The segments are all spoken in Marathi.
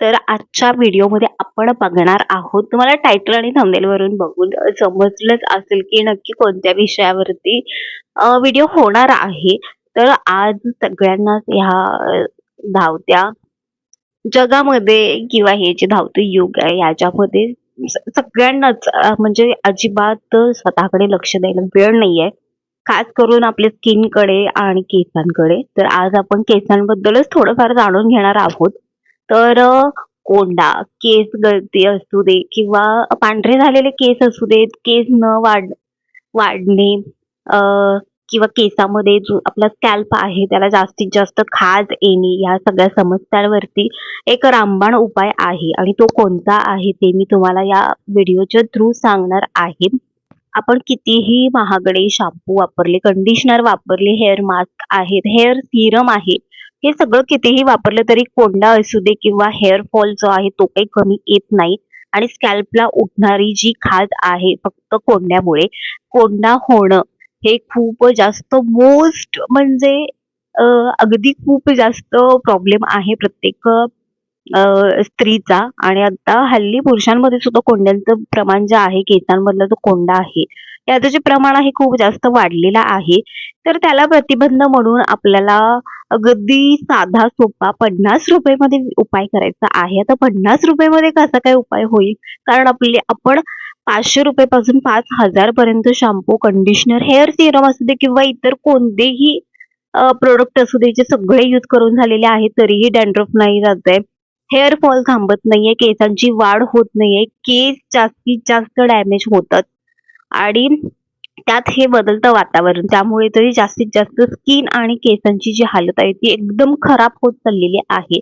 तर आजच्या व्हिडिओमध्ये आपण बघणार आहोत. तुम्हाला टायटल आणि थंबनेलवरून बघून समजलंच असेल की नक्की कोणत्या विषयावरती व्हिडिओ होणार आहे. तर आज सगळ्यांनाच ह्या धावत्या जगामध्ये किंवा हे जे धावते युग आहे याच्यामध्ये सगळ्यांनाच म्हणजे अजिबात स्वतःकडे लक्ष द्यायला वेळ नाहीये. खास करून आपल्या स्किनकडे आणि केसांकडे. तर आज आपण केसांबद्दलच थोडंफार जाणून घेणार आहोत. तर कोंडा केस गळती असू दे किंवा पांढरे झालेले केस असू देत केस न वाढ वाढणे किंवा केसामध्ये जो आपला स्कॅल्प आहे त्याला जास्तीत जास्त खाज येणे या सगळ्या समस्यांवरती एक रामबाण उपाय आहे आणि तो कोणता आहे ते मी तुम्हाला या व्हिडिओच्या थ्रू सांगणार आहे. आपण कितीही महागडे शॅम्पू वापरले कंडिशनर वापरले हेअर मास्क आहेत हेअर सिरम आहे हे सगळं कितीही वापरलं तरी कोंडा असू दे किंवा हेअर फॉल जो आहे तो काही कमी येत नाही. आणि स्कॅल्पला उठणारी जी खाज आहे फक्त कोंड्यामुळे कोंडा होणं हे खूप जास्त मोस्ट म्हणजे अगदी खूप जास्त प्रॉब्लेम आहे प्रत्येक स्त्रीचा. आणि आता हल्ली पुरुषांमध्ये सुद्धा कोंड्यांचं प्रमाण जे आहे केसांमधला जो कोंडा आहे याचं जे प्रमाण आहे खूप जास्त वाढलेलं आहे. तर त्याला प्रतिबंध म्हणून आपल्याला अगदी साधा सोपा पन्नास रुपये मध्ये उपाय करायचा आहे. आता पन्नास रुपये मध्ये कसा काय उपाय होईल? कारण आपले आपण पाचशे रुपये पासून पाच हजार पर्यंत शॅम्पू कंडिशनर हेअर सिरम असू दे किंवा इतर कोणतेही प्रोडक्ट असू दे जे सगळे यूज करून झालेले आहेत तरीही डॅन्ड्रफ नाही जात आहे हेअर फॉल थांबत नाहीये केसांची वाढ होत नाहीये केस जास्तीत जास्त डॅमेज होतात. आणि त्यात हे बदलतं वातावरण. त्यामुळे तरी जास्तीत जास्त स्किन आणि केसांची जी हालत आहे ती एकदम खराब होत चाललेली आहे.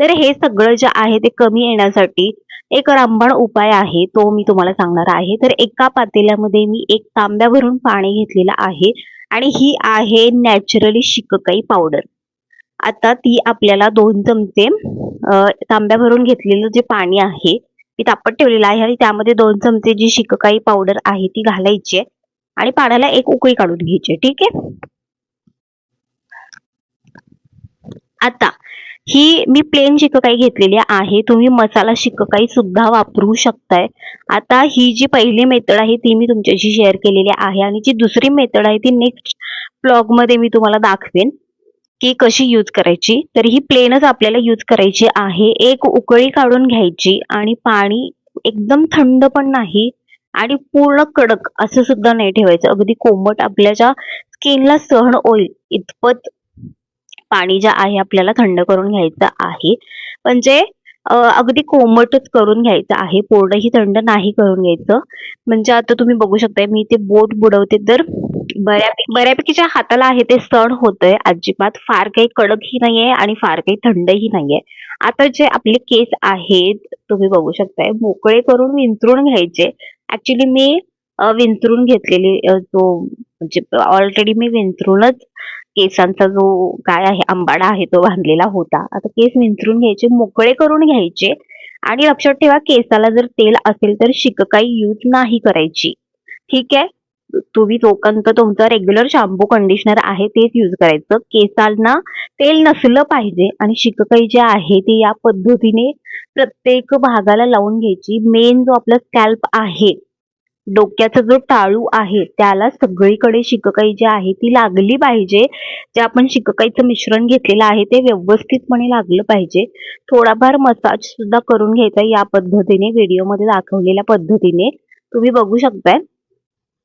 तर हे सगळं जे आहे ते कमी येण्यासाठी एक रामबाण उपाय आहे तो मी तुम्हाला सांगणार आहे. तर एका पातेल्यामध्ये मी एक तांब्या भरून पाणी घेतलेलं आहे आणि ही आहे नॅचरली शिककाई पावडर आता ती आपल्याला दोन चमचे अ, तांब्या भरून घेतलेलं जे पाणी आहे ती तापत ठेवलेलं आहे आणि त्यामध्ये दोन चमचे जी शिककाई पावडर आहे ती घालायची आहे. आणि पाण्याला एक उकळी काढून घ्यायची ठीक आहे? आता ही मी प्लेन शिककाई घेतलेली आहे. तुम्ही मसाला शिककाई सुद्धा वापरू शकताय. आता ही जी पहिली मेथड आहे ती मी तुमच्याशी शेअर केलेली आहे. आणि जी दुसरी मेथड आहे ती नेक्स्ट ब्लॉगमध्ये मी तुम्हाला दाखवेन की कशी यूज करायची. तर ही प्लेनच आपल्याला यूज करायची आहे. एक उकळी काढून घ्यायची आणि पाणी एकदम थंड पण नाही आणि पूर्ण कडक असं सुद्धा नाही ठेवायचं. अगदी कोमट आपल्याच्या स्किनला सहन होईल. इतपत पाणी जे आहे आपल्याला थंड करून घ्यायचं आहे. म्हणजे जे अगदी कोमटच करून घ्यायचं आहे. पूर्णही थंड नाही करून घ्यायचं. म्हणजे आता तुम्ही बघू शकताय मी ते बोट बुडवते तर बऱ्यापैकी बऱ्यापैकी ज्या हाताला आहे ते सण होतंय. अजिबात फार काही कडकही नाहीये आणि फार काही थंडही नाहीये. आता जे आपले केस आहेत तुम्ही बघू शकताय. मोकळे करून विंचरून घ्यायचे. ऍक्च्युली मी अ, विंचरून घेतलेली जो म्हणजे ऑलरेडी मी विंचरूनच केसांचा जो काय आहे आंबाडा आहे तो बांधलेला होता. आता केस विंचरून घ्यायचे मोकळे करून घ्यायचे आणि लक्षात ठेवा केसाला जर तेल असेल तर शिककाई यूज नाही करायची. ठीक आहे? तुम्ही जोपर्यंत तुमचा रेग्युलर शॅम्पू कंडिशनर आहे तेच यूज करायचं. केसांना तेल नसलं पाहिजे आणि शिककाई जे आहे ते या पद्धतीने प्रत्येक भागाला लावून घ्यायची. मेन जो आपला स्कॅल्प आहे डोक्याचा जो टाळू आहे त्याला सगळीकडे शिककाई जी आहे ती लागली पाहिजे. जे आपण शिककाईचं मिश्रण घेतलेलं आहे ते व्यवस्थितपणे लागलं पाहिजे. थोडाफार मसाज सुद्धा करून घ्यायचा या पद्धतीने व्हिडिओमध्ये दाखवलेल्या पद्धतीने. तुम्ही बघू शकताय.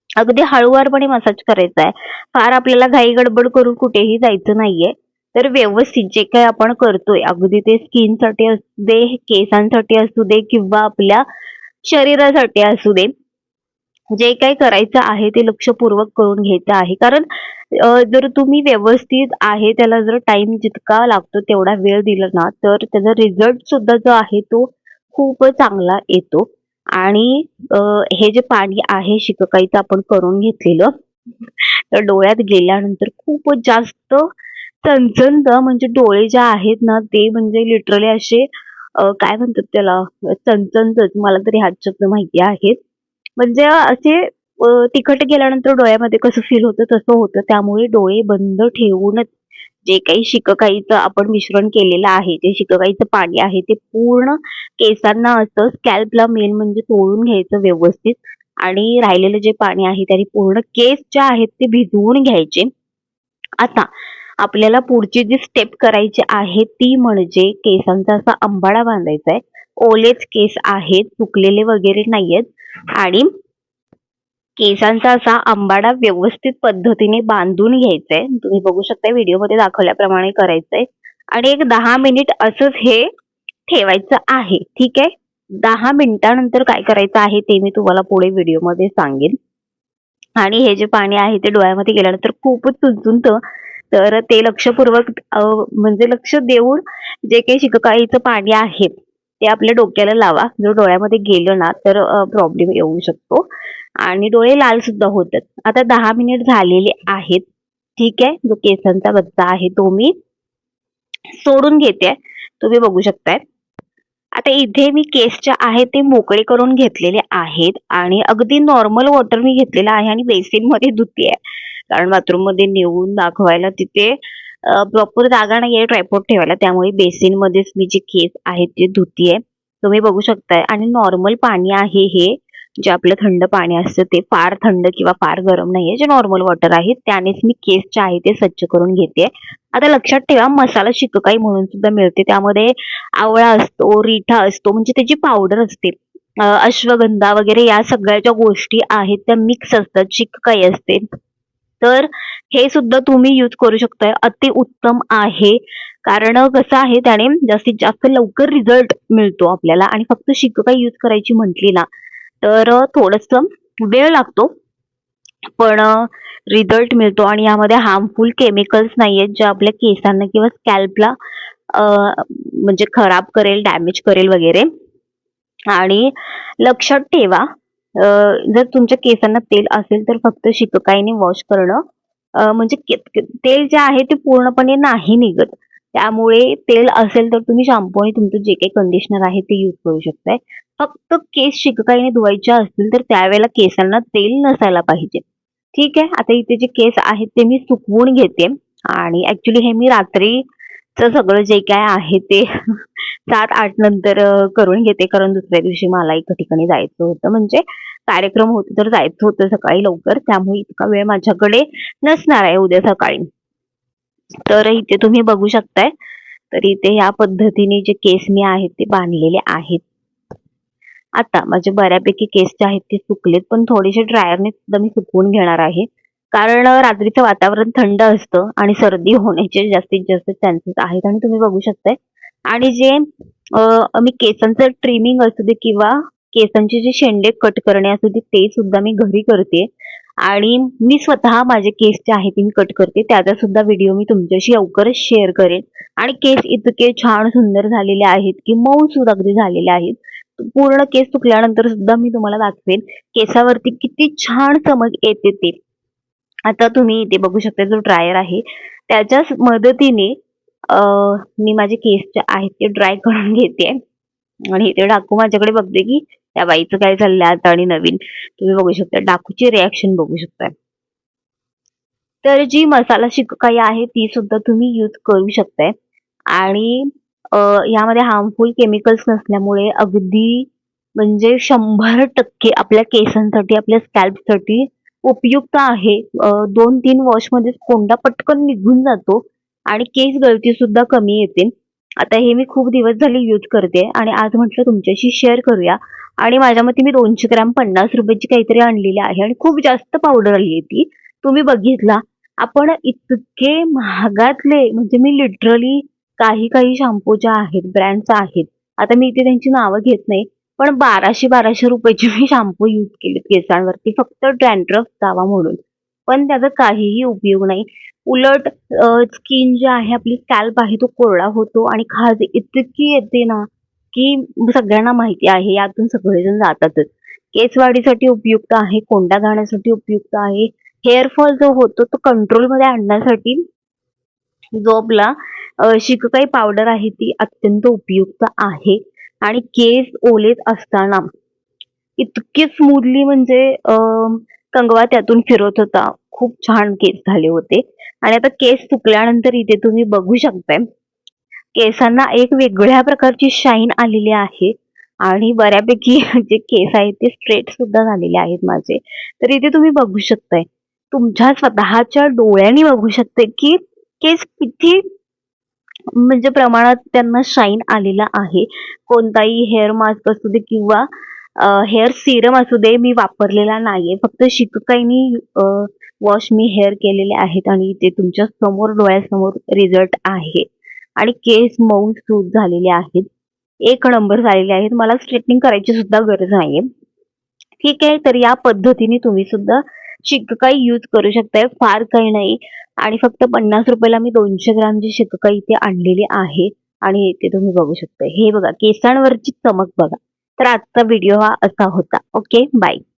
अगदी हळूवारपणे मसाज करायचा आहे. फार आपल्याला घाई गडबड करून कुठेही जायचं नाहीये. तर व्यवस्थित जे काही आपण करतोय अगदी ते स्किनसाठी असू दे केसांसाठी असू दे किंवा आपल्या शरीरासाठी असू दे जे काही करायचं आहे ते लक्षपूर्वक करून घ्यायचं आहे. कारण जर तुम्ही व्यवस्थित आहे त्याला जर टाइम जितका लागतो तेवढा वेळ दिला ना तर त्याचा रिझल्ट सुद्धा जो आहे तो खूप चांगला येतो. आणि हे जे पाणी आहे शिककाईचं आपण करून घेतलेलं तर डोळ्यात गेल्यानंतर खूप जास्त चणचणत म्हणजे डोळे जे आहेत ना ते म्हणजे लिटरली असे काय म्हणतात त्याला चणचणतच मला तरी हाच शब्द माहिती आहेत. म्हणजे असे तिखट गेल्यानंतर डोळ्यामध्ये कसं फील होतं तसं होतं. त्यामुळे डोळे बंद ठेवूनच जे काही शिककाईचं आपण मिश्रण केलेलं आहे जे शिककाईचं पाणी आहे ते पूर्ण केसांना असं स्कॅल्पला मेन म्हणजे तोडून घ्यायचं व्यवस्थित. आणि राहिलेलं जे पाणी आहे त्याने पूर्ण केस जे आहेत ते भिजवून घ्यायचे. आता आपल्याला पुढची जी स्टेप करायची आहे ती म्हणजे केसांचा असा आंबाडा बांधायचा आहे. ओलेच केस आहेत सुकलेले वगैरे नाहीयेत. आणि केसांचा असा आंबाडा व्यवस्थित पद्धतीने बांधून घ्यायचा आहे तुम्ही बघू शकता व्हिडिओमध्ये दाखवल्याप्रमाणे करायचंय. आणि एक दहा मिनिट असंच हे ठेवायचं आहे. ठीक आहे? दहा मिनिटानंतर काय करायचं आहे ते मी तुम्हाला पुढे व्हिडिओमध्ये सांगेन. आणि हे जे पाणी आहे ते डोळ्यामध्ये गेल्यानंतर खूपच चुंचुंतं तर ते लक्षपूर्वक म्हणजे लक्ष देऊन जे काही शिककाईचं पाणी आहे ते आपल्या डोक्याला लावा. जर डोळ्यामध्ये गेलं ना तर प्रॉब्लेम येऊ शकतो. आणि डोळे लाल सुद्धा होतात. आता दहा मिनिट झालेले आहेत. ठीक आहे? जो केसांचा बच्चा आहे तो मी सोडून घेते. तुम्ही बघू शकताय. आता इथे मी केस जे आहे ते मोकळे करून घेतलेले आहेत. आणि अगदी नॉर्मल वॉटर मी घेतलेलं आहे आणि बेसिनमध्ये आहे कारण बाथरूममध्ये नेऊन दाखवायला तिथे प्रॉपर जागा नाहीये ट्रायपॉड ठेवायला. त्यामुळे बेसिन मध्येच मी जे केस आहेत ते धुतीये. तुम्ही बघू शकताय. आणि नॉर्मल पाणी आहे हे. जे आपलं थंड पाणी असतं ते फार थंड किंवा फार गरम नाहीये. जे नॉर्मल वॉटर आहे त्यानेच मी केस जे आहे ते स्वच्छ करून घेते. आता लक्षात ठेवा मसाला शिककाई म्हणून सुद्धा मिळते. त्यामध्ये आवळा असतो रिठा असतो म्हणजे त्याची पावडर असते. अश्वगंधा वगैरे या सगळ्या ज्या गोष्टी आहेत त्या मिक्स असतात. शिककाई असते. तर हे सुद्धा तुम्ही यूज करू शकताय. अति उत्तम आहे. कारण कसं आहे त्याने जास्तीत जास्त लवकर रिझल्ट मिळतो आपल्याला आणि फक्त शिककाई यूज करायची म्हटली ना तर थोडस वेळ लागतो. पण रिझल्ट मिळतो आणि यामध्ये हार्मफुल केमिकल्स नाही आहेत जे आपल्या केसांना किंवा स्कॅल्पला म्हणजे खराब करेल डॅमेज करेल वगैरे. आणि लक्षात ठेवा जर तुमच्या केसांना तेल असेल तर फक्त शिककाईने वॉश करणं. म्हणजे तेल जे आहे ते पूर्णपणे नाही निघत. त्यामुळे तेल असेल तर तुम्ही शॅम्पू आणि तुमचं जे काही कंडिशनर आहे ते यूज करू शकताय. फक्त केस शिककाईने धुवायचे असतील तर त्यावेळेला केसांना तेल नसायला पाहिजे. ठीक आहे? आता इथे जे केस आहेत ते मी सुकवून घेते. आणि ऍक्च्युली हे मी रात्री सगळं जे काय आहे ते सात आठ नंतर करून घेते. कारण दुसऱ्या दिवशी मला एका ठिकाणी जायचं होतं. म्हणजे कार्यक्रम होते तर जायचं होतं सकाळी लवकर. त्यामुळे इतका वेळ माझ्याकडे नसणार आहे उद्या सकाळी. तर इथे तुम्ही बघू शकताय. तर इथे या पद्धतीने जे केस मी आहेत ते बांधलेले आहेत. आता माझे बऱ्यापैकी केस जे आहेत ते सुकलेत. पण थोडेसे ड्रायरने सुद्धा मी सुकवून घेणार आहे. कारण रात्रीचं वातावरण थंड असतं आणि सर्दी होण्याचे जास्तीत जास्त चान्सेस आहेत आणि तुम्ही बघू शकताय. आणि जे मी केसांचं ट्रिमिंग असू दे किंवा केसांचे जे शेंडे कट करणे असू दे ते सुद्धा मी घरी करते. आणि मी स्वतः माझे केस जे आहेत ते मी कट करते. त्याचा सुद्धा व्हिडिओ मी तुमच्याशी लवकरच शेअर करेन. आणि केस इतके छान सुंदर झालेले आहेत की मऊ सुद्धा अगदी झालेले आहेत. पूर्ण केस सुकल्यानंतर सुद्धा मी तुम्हाला दाखवेन केसावरती किती छान चमक येते ते. आता तुम्ही इथे बघू शकता जो ड्रायर आहे त्याच्याच मदतीने मी माझे केस जे आहेत ते ड्राय करून घेते. आणि इथे डाकू माझ्याकडे बघते की त्या बाईचं काय चाललंय आता आणि नवीन. तुम्ही बघू शकता डाकूची रिॲक्शन बघू शकता. तर जी मसाला शिककाई आहे ती सुद्धा तुम्ही यूज करू शकताय. आणि यामध्ये हार्मफुल केमिकल्स नसल्यामुळे अगदी म्हणजे शंभर टक्के आपल्या केसांसाठी आपल्या स्कॅल्पसाठी उपयुक्त आहे. दोन तीन वॉशमध्ये कोंडा पटकन निघून जातो आणि केस गळती सुद्धा कमी येते. आता हे मी खूप दिवस झाले यूज करते आणि आज म्हटलं तुमच्याशी शेअर करूया. आणि माझ्या मते मी दोनशे ग्रॅम पन्नास रुपयाची काहीतरी आणलेली आहे आणि खूप जास्त पावडर आली आहे ती. तुम्ही बघितला. आपण इतके महागातले म्हणजे मी लिटरली काही काही शॅम्पू ज्या आहेत ब्रँड्स आहेत आता मी इथे त्यांची नावं घेत नाही. पण बाराशे बाराशे रुपयाचे मी शॅम्पू यूज केले केसांवरती. फक्त डॅन्ड्रफ जावा म्हणून. पण त्याचा काहीही उपयोग नाही. उलट स्किन जी आहे आपली स्कॅल्प आहे तो कोरडा होतो आणि खाज इतकी येते ना की सगळ्यांना माहिती आहे यातून सगळेजण जातातच. केसवाढीसाठी उपयुक्त आहे कोंडा घालण्यासाठी उपयुक्त आहे. हेअरफॉल जो होतो तो कंट्रोलमध्ये आणण्यासाठी जो आपला शिक शिककाई पावडर आहे ती अत्यंत उपयुक्त आहे. आणि केस ओलेच असताना. इतके स्मूथली म्हणजे कंगवा त्यातून फिरत होता. खूप छान केस झाले होते. आणि आता केस सुकल्यानंतर इथे तुम्ही बघू शकताय. केसांना एक वेगळ्या प्रकारची शाईन आलेली आहे. आणि बऱ्यापैकी जे केस आहेत ते स्ट्रेट सुद्धा झालेले आहेत माझे. तर इथे तुम्ही बघू शकताय. तुमच्या स्वतःच्या डोळ्यांनी बघू शकताय की केस किती म्हणजे प्रमाणात त्यांना शाईन आलेला आहे. कोणताही हेअर मास्क असू दे किंवा हेअर सिरम असू दे मी वापरलेला नाहीये. फक्त शिककाईनी वॉश मी हेअर केलेले आहेत आणि ते तुमच्यासमोर डोळ्यासमोर रिझल्ट आहे. आणि केस मऊ सूट झालेले आहेत. एक नंबर झालेले आहेत. मला स्ट्रेटनिंग करायची सुद्धा गरज नाहीये. ठीक आहे तर या पद्धतीने तुम्ही सुद्धा शिककाई यूज करू शकताय. फार काही नाही. आणि फक्त पन्नास रुपयाला मी दोनशे ग्रामची शिकका इथे आणलेली आहे आणि इथे तुम्ही बघू शकता. हे बघा केसांवरची चमक बघा. तर आजचा व्हिडिओ हा असा होता. Okay bye